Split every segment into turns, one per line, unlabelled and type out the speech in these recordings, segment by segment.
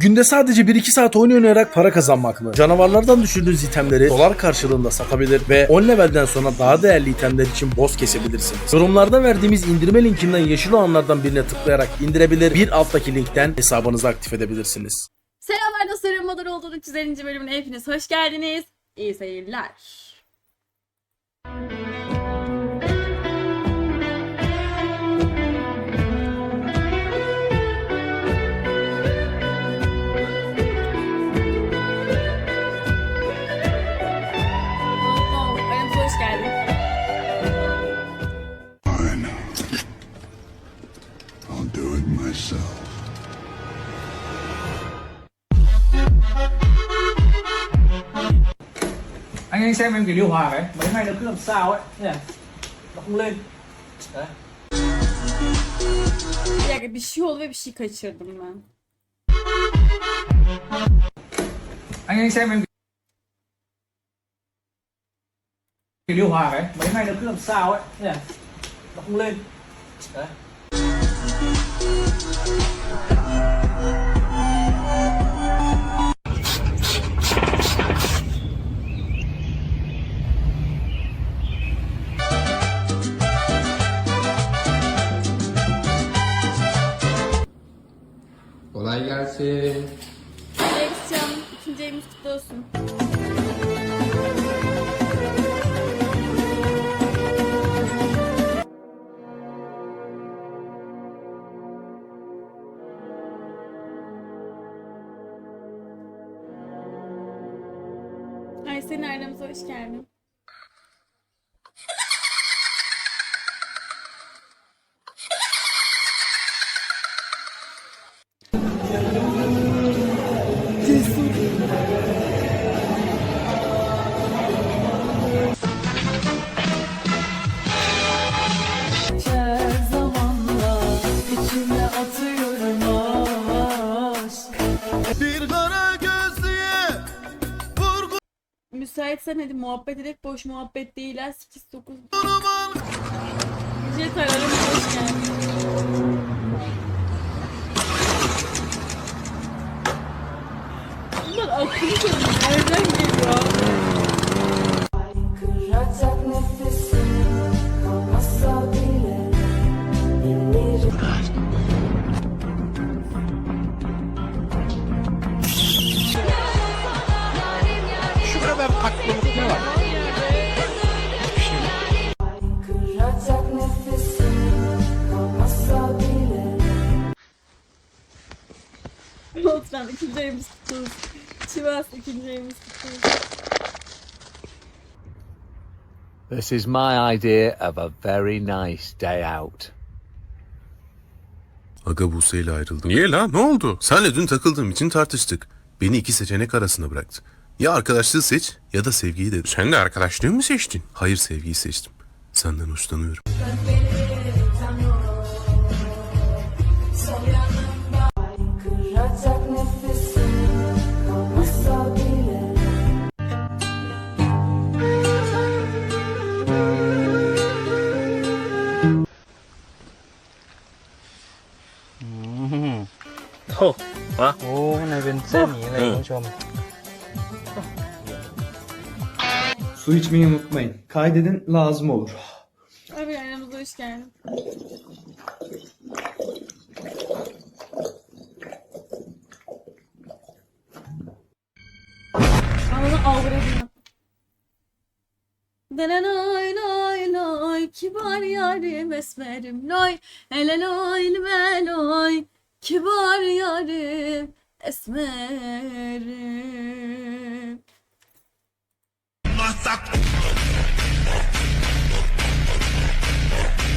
Günde sadece 1-2 saat oyun oynayarak para kazanmak mı? Canavarlardan düşürdüğünüz itemleri dolar karşılığında satabilir ve 10 levelden sonra daha değerli itemler için boss kesebilirsiniz. Yorumlarda verdiğimiz indirme linkinden yeşil olanlardan birine tıklayarak indirebilir, bir alttaki linkten hesabınızı aktif edebilirsiniz.
Selamlar dostlarım. Modern olduğu 350. bölümüne hepiniz hoş geldiniz. İyi seyirler.
Anh anh xem em cái điều hòa cái mấy ngày nó cứ làm sao ấy. Thế này. nó không lên. Đấy.
Bir dakika bir şey oldu ve bir şey kaçırdım ben.
anh anh xem em cái điều hòa cái mấy ngày nó cứ làm sao ấy. Thế này. nó không lên. Đấy
Ayımız kutlu olsun. Ay senin aramıza hoş geldin. Müsaitsen hadi muhabbet edek boş muhabbet değil ha 8 9 Jet aramıza hoş geldin. Bunlar akıllı nereden geliyor? İkinci ayımız kutlu olsun. Çivas ikinci ayımız kutlu olsun.
This is my idea of a very nice day out.
Aga Buse ile ayrıldım. Niye la? Ne oldu? Senle dün takıldığım için tartıştık. Beni iki seçenek arasında bıraktı. Ya arkadaşlığı seç ya da sevgiyi dedi. Sen de arkadaşlığı mı seçtin? Hayır sevgiyi seçtim. Senden hoşlanıyorum.
Su içmeyi unutmayın. Kaydedin lazım olur.
Abi aramıza hoş geldin. Ananı avradını. Denenoy loy loy kibar yarim esmerim loy hele loy loy kibar yarim esmerim.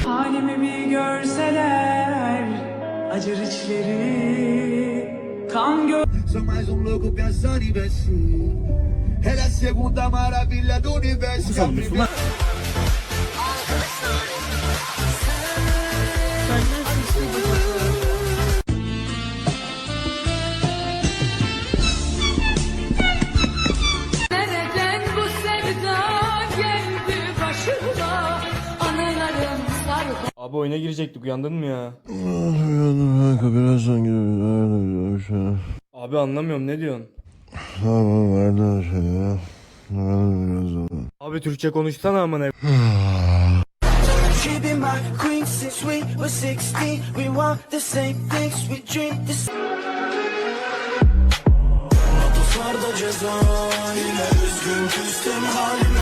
Halimi bir görseler acır içleri kan gö
Sou mais um louco pensando em vencer. Ela é a segunda maravilha do universo.
Abi oyuna girecektik uyandın mı ya?
Birazdan
Abi anlamıyorum ne diyorsun? Abi Türkçe konuşsana amına.
She be my queen since we were 16 We want the same things, we dream the same Notoslarda ceza Yine üzgün küstüm halime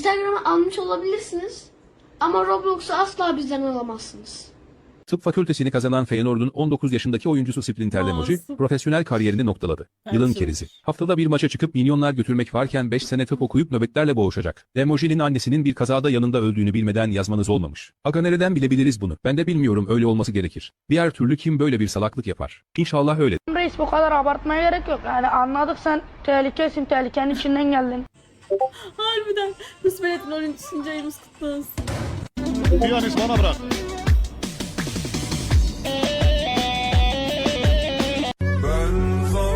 Instagram'ı almış olabilirsiniz. Ama Roblox'u asla bizden alamazsınız.
Tıp fakültesini kazanan Feyenoord'un 19 yaşındaki oyuncusu Sprinter
Aa,
Lemoji, profesyonel kariyerini noktaladı. Yılın kerizi. Haftada bir maça çıkıp milyonlar götürmek varken 5 sene tıp okuyup nöbetlerle boğuşacak. Lemoji'nin annesinin bir kazada yanında öldüğünü bilmeden yazmanız olmamış. Aga nereden bilebiliriz bunu? Ben de bilmiyorum öyle olması gerekir. Diğer türlü kim böyle bir salaklık yapar? İnşallah öyle.
Reis bu kadar abartmaya gerek yok. Yani anladık sen tehlikesin, tehlikenin içinden geldin.
Harbiden. Hüsmenet'in 13. ayımız kutlu olsun.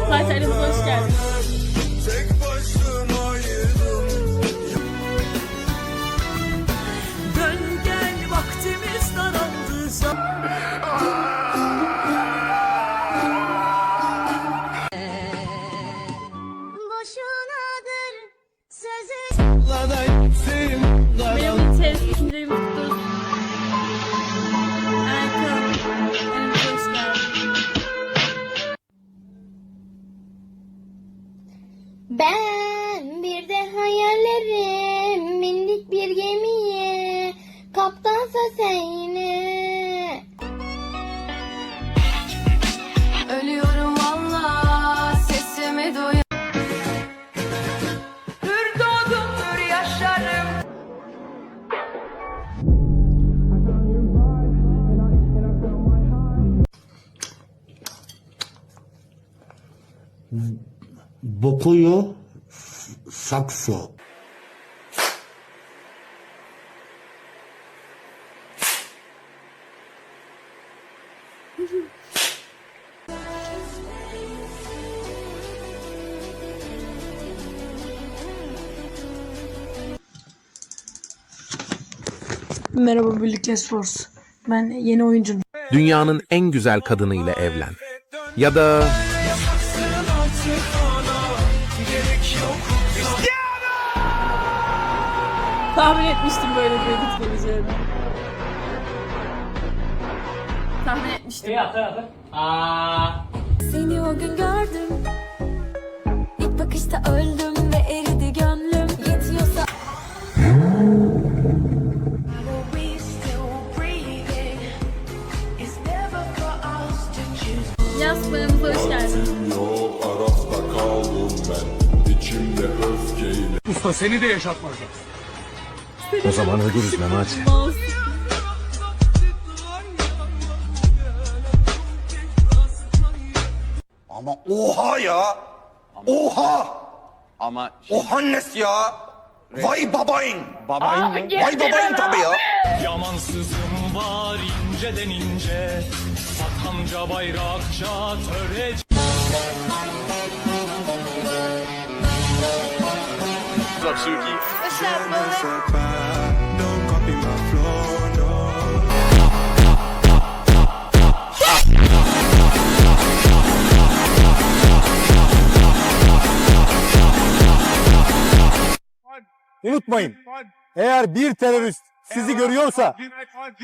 Fatih aramıza hoş geldin.
Ben bir de hayallerim bindik bir gemiye. Kaptansa sen yine
Bokuyu sakso.
Merhaba birlikte Force. Ben yeni oyuncum.
Dünyanın en güzel kadınıyla evlen. Ya da
Tahmin etmiştim böyle bir edit geleceğini. Tahmin etmiştim.
İyi yaptı yaptı. Aa.
Seni o gün gördüm. İlk bakışta öldüm ve eridi gönlüm. Yetiyorsa
Yaz paramıza hoş geldin.
Usta seni de yaşatmazlar.
O zaman ölürüz Memati.
Ama oha ya. Oha.
Ama
Oha nes ya. Vay babayın. Babayın Vay babayın tabii ya.
Yamansızım var inceden ince. Sakamca bayrakça törece
Don't copy my flow, no
Unutmayın. Eğer bir terörist sizi görüyorsa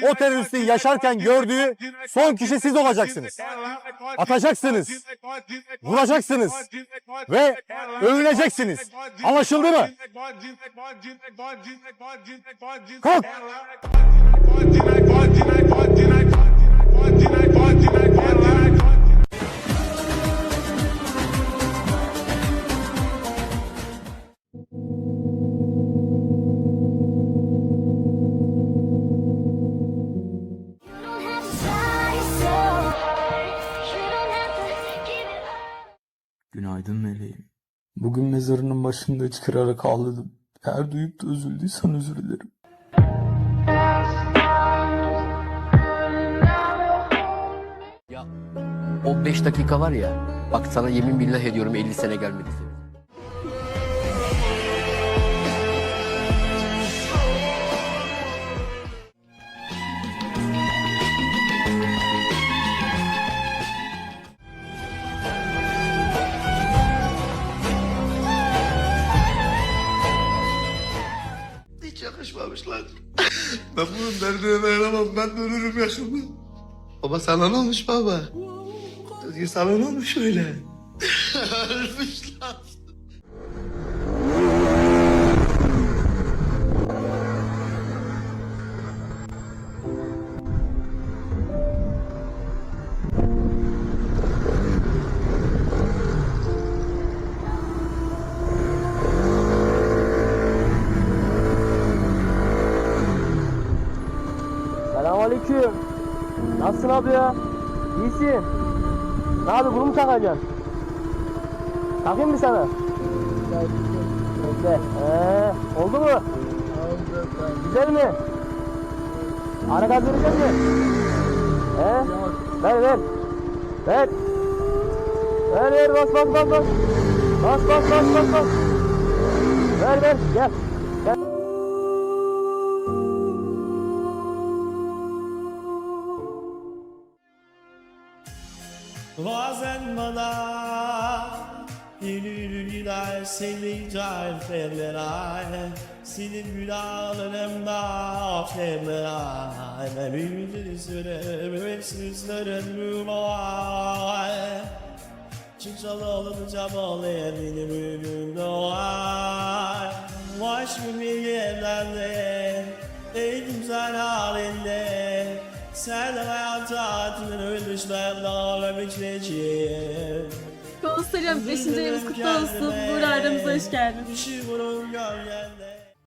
o teröristin yaşarken gördüğü son kişi siz olacaksınız. Atacaksınız. Vuracaksınız. Ve övüneceksiniz. Anlaşıldı mı? Kalk. Başında çıkararak ağladım.
Eğer duyup da üzüldüysen özür dilerim.
O 5 dakika var ya. Bak sana yemin billah ediyorum 50 sene gelmedi
derdine dayanamam. Ben de ölürüm yaşımda. Baba sana ne olmuş baba? Sana ne olmuş öyle? Ölmüş
Nasılsın abi ya? İyisin. Ne abi bunu mu takacaksın? Takayım mı sana? Bekle. Ee, oldu mu? Güzel mi? Ara gaz verecek mi? He? Ver ver. Ver. Ver ver bas bas bas bas. Bas bas bas bas bas. Ver ver gel. Gel.
Bazen bana Gülür gider seni tarifler Senin günahlarımda affetler Ve büyüdür sürüm ve süslerin var Çıksalı olunca bağlayan benim ölüm doğar Aşkım bir yerlerde Ey güzel halinde Sen de hayat tatilini ölmüş ben dağlamak için
Konserim 5. ayımız kutlu olsun. Buğra aramıza hoş geldin.
Düşü vurur gölgende